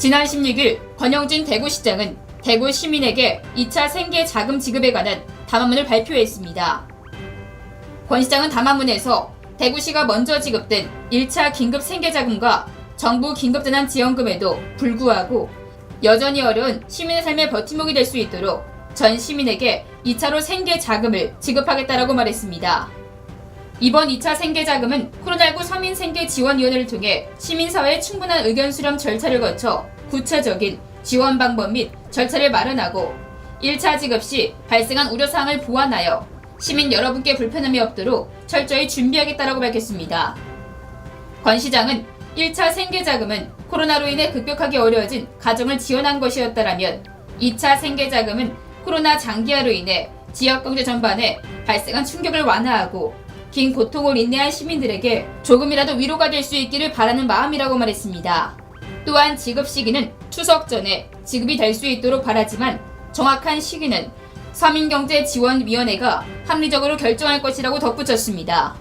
지난 16일 권영진 대구시장은 대구 시민에게 2차 생계 자금 지급에 관한 담화문을 발표했습니다. 권 시장은 담화문에서 대구시가 먼저 지급된 1차 긴급 생계자금과 정부 긴급재난지원금에도 불구하고 여전히 어려운 시민의 삶의 버팀목이 될 수 있도록 전 시민에게 2차로 생계자금을 지급하겠다라고 말했습니다. 이번 2차 생계자금은 코로나19 서민생계지원위원회를 통해 시민사회의 충분한 의견 수렴 절차를 거쳐 구체적인 지원 방법 및 절차를 마련하고 1차 지급 시 발생한 우려사항을 보완하여 시민 여러분께 불편함이 없도록 철저히 준비하겠다라고 밝혔습니다. 권 시장은 1차 생계자금은 코로나로 인해 급격하게 어려워진 가정을 지원한 것이었다라면 2차 생계자금은 코로나 장기화로 인해 지역 경제 전반에 발생한 충격을 완화하고 긴 고통을 인내한 시민들에게 조금이라도 위로가 될 수 있기를 바라는 마음이라고 말했습니다. 또한 지급 시기는 추석 전에 지급이 될 수 있도록 바라지만 정확한 시기는 서민경제지원위원회가 합리적으로 결정할 것이라고 덧붙였습니다.